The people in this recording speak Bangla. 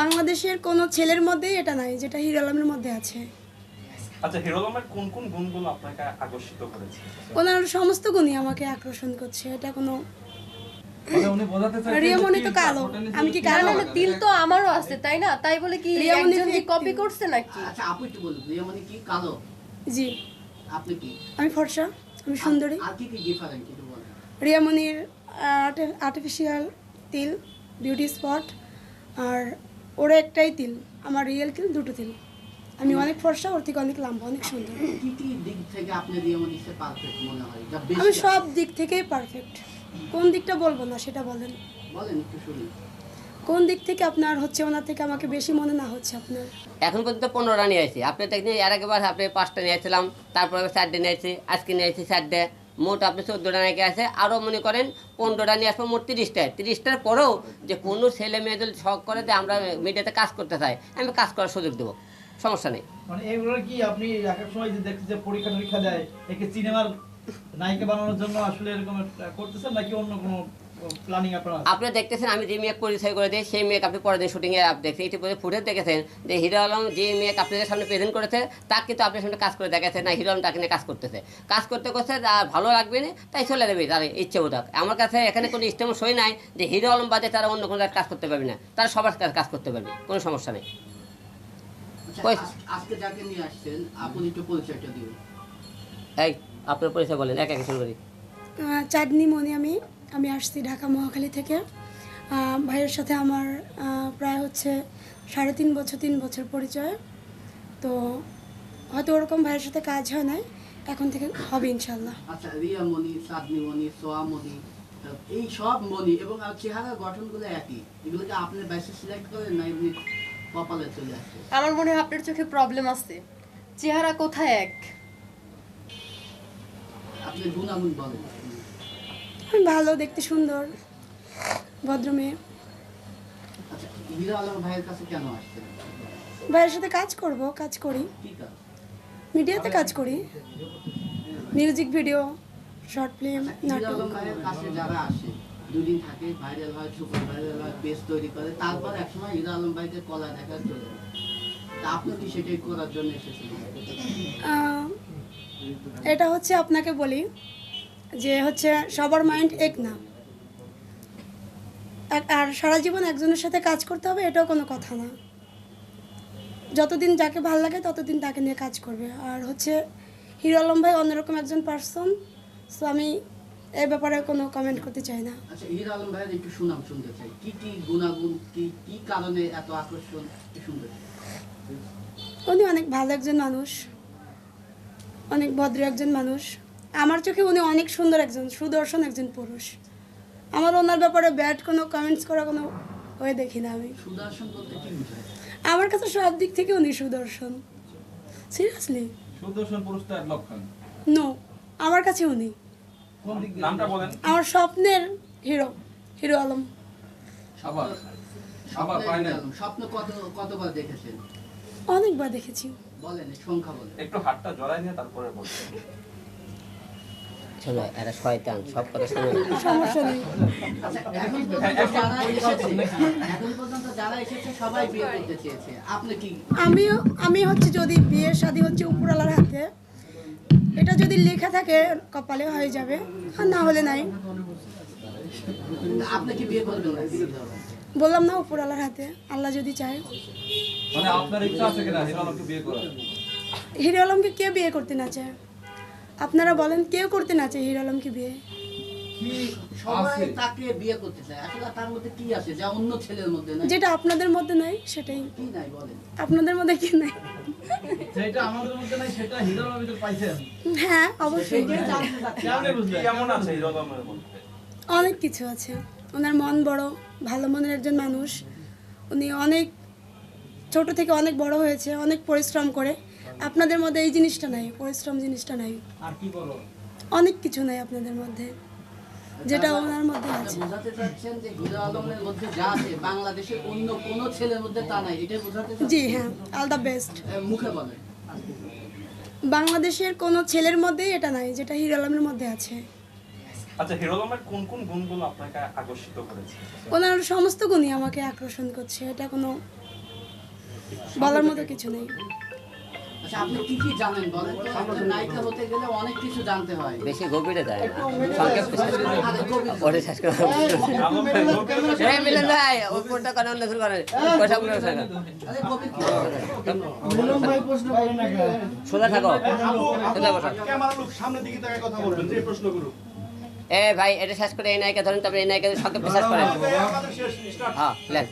বাংলাদেশের কোনো ছেলের মধ্যেই এটা নাই যেটা হিরো আলমের মধ্যে আছে। আচ্ছা হিরো আলমের কোন কোন গুণগুলো আপনাকে আকর্ষিত করেছে? ওনার সমস্ত গুণই আমাকে আকর্ষণ করছে এটা কোনো মানে উনি বোঝাতে চাইছেন যে রিয়ামণি তো কালো। আমি কি কালো? না তিল তো আমারও আছে তাই না? তাই বলে কি রিয়ামণি একজন কি কপি করছে নাকি? আচ্ছা আপু একটু বলুন রিয়া কি কালো? জি। আপনি কি? আমি ফর্সা আমি সুন্দরী। আর কি কি ডিফারেন্ট একটু বলেন। রিয়ামণির আর্টিফিশিয়াল তিল বিউটি স্পট আর ওরা একটাই তিল আমার রিয়েল তিল দুটো তিল। আমি অনেক ফর্সা ওর থেকে অনেক লম্বা অনেক সুন্দর। কি কি দিক থেকে আপনি রিয়া মানে সে পারফেক্ট মনে হয়? যা আমি সব দিক থেকেই পারফেক্ট কোন দিকটা বলব না সেটা বলেন। কোন দিক থেকে আপনার হচ্ছে ওনার থেকে আমাকে বেশি মনে না হচ্ছে আপনার? এখন পর্যন্ত পনেরোটা নিয়ে আসছি আপনি দেখছেন এর আগেবার আপনি পাঁচটা নিয়ে আসছিলাম তারপরে চারটে নিয়ে আসছি আজকে নিয়ে চারটে। মোট আপনি চোদ্দোটা নাকি আছে। আরও মনে করেন পনেরোটা নিয়ে আসব, মোট তিরিশটায়। তিরিশটার পরেও যে কোনো ছেলে মেয়েদের যদি শখ করে যে আমরা মিডিয়াতে কাজ করতে চাই। আমি কাজ করার সুযোগ দেবো। সমস্যা নেই। মানে এগুলো কি আপনি এক এক সময় যে যে পরীক্ষা টরীক্ষা দেয়, একে সিনেমার নায়িকা বানানোর জন্য আসলে এরকম করতেছেন নাকি অন্য কোনো? আপনি দেখতেছেন আমি যে মেয়ে পরিচয় করে দিই সেই মেয়েকে আপনি পরের দিন শুটিংয়ে দেখছেন। ইতিপূর্বে ফুটেজ দেখেছেন যে হিরো আলম যে মেয়েকে আপনাদের সামনে প্রেজেন্ট করেছে তাকে কিন্তু আপনার সামনে কাজ করে দেখাচ্ছে না হিরো আলম তাকে নিয়ে কাজ করতেছে। কাজ করতে করতে আর ভালো লাগবে না তাই চলে যাবে তার ইচ্ছে বোধক আমার কাছে এখানে কোনো ইস্টেম সই নাই যে হিরো আলম বাদে তারা অন্য কোনো কাজ করতে পারবে না। তারা সবার কাছে কাজ করতে পারবে কোনো সমস্যা নেই। আচ্ছা, আজকে যাকে নিয়ে আসছেন আপনি একটু পরিচয়টা দিন এই আপনার পরিচয় বলেন এক এক শুরু করি। চাঁদনি মনি আমি। আমি আসছি ঢাকা মহাখালী থেকে। ভাইয়ের সাথে আমার প্রায় হচ্ছে সাড়ে তিন বছর তিন বছর পরিচয়। তো হয়তো ওরকম ভাইয়ের সাথে কাজ হয় নাই এখন থেকে হবে ইনশাল্লাহ আচ্ছা রিয়া মণি সাদনি মণি সোয়া মণি এই সব মণি এবং আর চেহারার গঠনগুলো একই। এগুলোকে আপনি বেশি সিলেক্ট করেন না এমনি কপালে চলে আসছে আমার মনে হয় আপনার চোখে প্রবলেম আছে। চেহারা কোথায় এক? আপনি গুণাগুণ বলেন। ভালো দেখতে সুন্দর ভদ্র মেয়ে। আচ্ছা আলম ভাইয়ের কাছে কেন আসছেন সাথে কাজ করব কাজ করি। মিডিয়াতে কাজ করি। মিউজিক ভিডিও শর্ট ফিল্ম নাটক। ভাইয়ের কাছে যারা আসে দুদিন থাকে ভাইরাল হয় সুপার ভাইরাল হয় পেজ তৈরি করে। তারপর একসময় হিরো আলম ভাইকে কলা দেখা চলে আপনি কি সেটাই করার জন্য এসেছিলেন? এটা হচ্ছে আপনাকে বলি যে হচ্ছে সবার মাইন্ড এক না। আর সারা জীবন একজনের সাথে কাজ করতে হবে এটাও কোনো কথা না। যতদিন যাকে ভালো লাগে ততদিন তাকে নিয়ে কাজ করবে। আর হচ্ছে হিরো আলম ভাই অন্যরকম একজন পার্সন সো আমি এ ব্যাপারে কোনো কমেন্ট করতে চাই না। আচ্ছা হিরো আলম ভাইয়ের একটু সুনাম শুনতে চাই। কি কি গুণাগুণ কি কি কারণে এত আকর্ষণ শুনতে উনি অনেক ভালো একজন মানুষ অনেক ভদ্র একজন মানুষ। আমার চোখে উনি অনেক সুন্দর একজন সুদর্শন একজন পুরুষ। আমার ওনার ব্যাপারে ব্যাড কোনো কমেন্টস করা কোনো হয়ে দেখি না আমি। সুদর্শন বলতে কি বুঝায়? আমার কাছে সব দিক থেকে উনি সুদর্শন। সিরিয়াসলি সুদর্শন লক্ষণ? নো আমার কাছে উনি। কোন দিক দিয়ে? নামটা বলেন। আমার স্বপ্নের হিরো হিরো আলম। স্বপ্ন কত কতবার দেখেছেন? অনেকবার দেখেছি। বলেন সংখ্যা বলেন। একটু হাতটা জড়াই নিয়ে তারপরে বলছেন শোনো শয়তান সব কথা শোনো। সমস্যা নেই। এখন পর্যন্ত যারা এসেছে এখন পর্যন্ত যারা এসেছে সবাই বিয়ে করতে চেয়েছে আপনি কি আমিও আমি হচ্ছে যদি বিয়ে শাদী হচ্ছে উপরওয়ালার হাতে এটা যদি লেখা থাকে কপালে হয়ে যাবে আর না হলে নাই। আপনি কি বিয়ে করবেন না বললাম না উপরওয়ালার হাতে আল্লাহ যদি চায়। মানে হিরো আলমকে কে বিয়ে করতে না চায়? আপনারা বলেন কেউ করতে না চায় হিরো আলমকে বিয়ে? কি সবাই তাকে বিয়ে করতে চায়? আসলে তার মধ্যে কি আছে? যা অন্য ছেলের মধ্যে নাই। যেটা আপনাদের মধ্যে নাই সেটাই। কি নাই বলেন? আপনাদের মধ্যে কি নাই? যেটা আমাদের মধ্যে নাই সেটা হিরো ভিতর পাইছেন হ্যাঁ অবশ্যই। কেমন আছে হিরো আলমের মধ্যে? অনেক কিছু আছে। ওনার মন বড় ভালো মনের একজন মানুষ। উনি অনেক ছোট থেকে অনেক বড় হয়েছে অনেক পরিশ্রম করে। আপনাদের মধ্যে এই জিনিসটা নাই পরিশ্রম জিনিসটা নাই। আর কি বলো? অনেক কিছু নাই আপনাদের মধ্যে যেটা ওনার মধ্যে আছে। বোঝাতে চাচ্ছেন যে হিরো আলমের মধ্যে যা আছে বাংলাদেশের অন্য কোনো ছেলের মধ্যে তা নাই এটা বোঝাতে জি হ্যাঁ অল দ্য বেস্ট মুখে বলেন। বাংলাদেশের কোনো ছেলের মধ্যেই এটা নাই যেটা হিরো আলমের মধ্যে আছে। আচ্ছা হিরো আলমের কোন কোন গুণগুলো আপনাকে আকর্ষিত করেছে? ওনার সমস্ত গুণই আমাকে আকর্ষণ করছে এটা কোনো বলার মতো কিছু নেই। আচ্ছা আপনি কি কি জানেন বলেন নায়িকা হতে গেলে অনেক কিছু জানতে হয়। বেশি গভীরে যায় না। সংক্ষেপ করে। শেষ করে ভাই এই মিলন ভাই ওপরটা অন্য করে পয়সা গুলো কি? সোজা থাকো। সোজা বসো। ক্যামেরা লোক সামনের দিকে তাকায় কথা বলবেন যে প্রশ্ন এ ভাই এটা শেষ করে এই নায়িকা ধরেন তারপরে এই নায়িকা সংক্ষেপ বিশ্বাস করেন আমাদের শেষ স্টার্ট হ্যাঁ লেন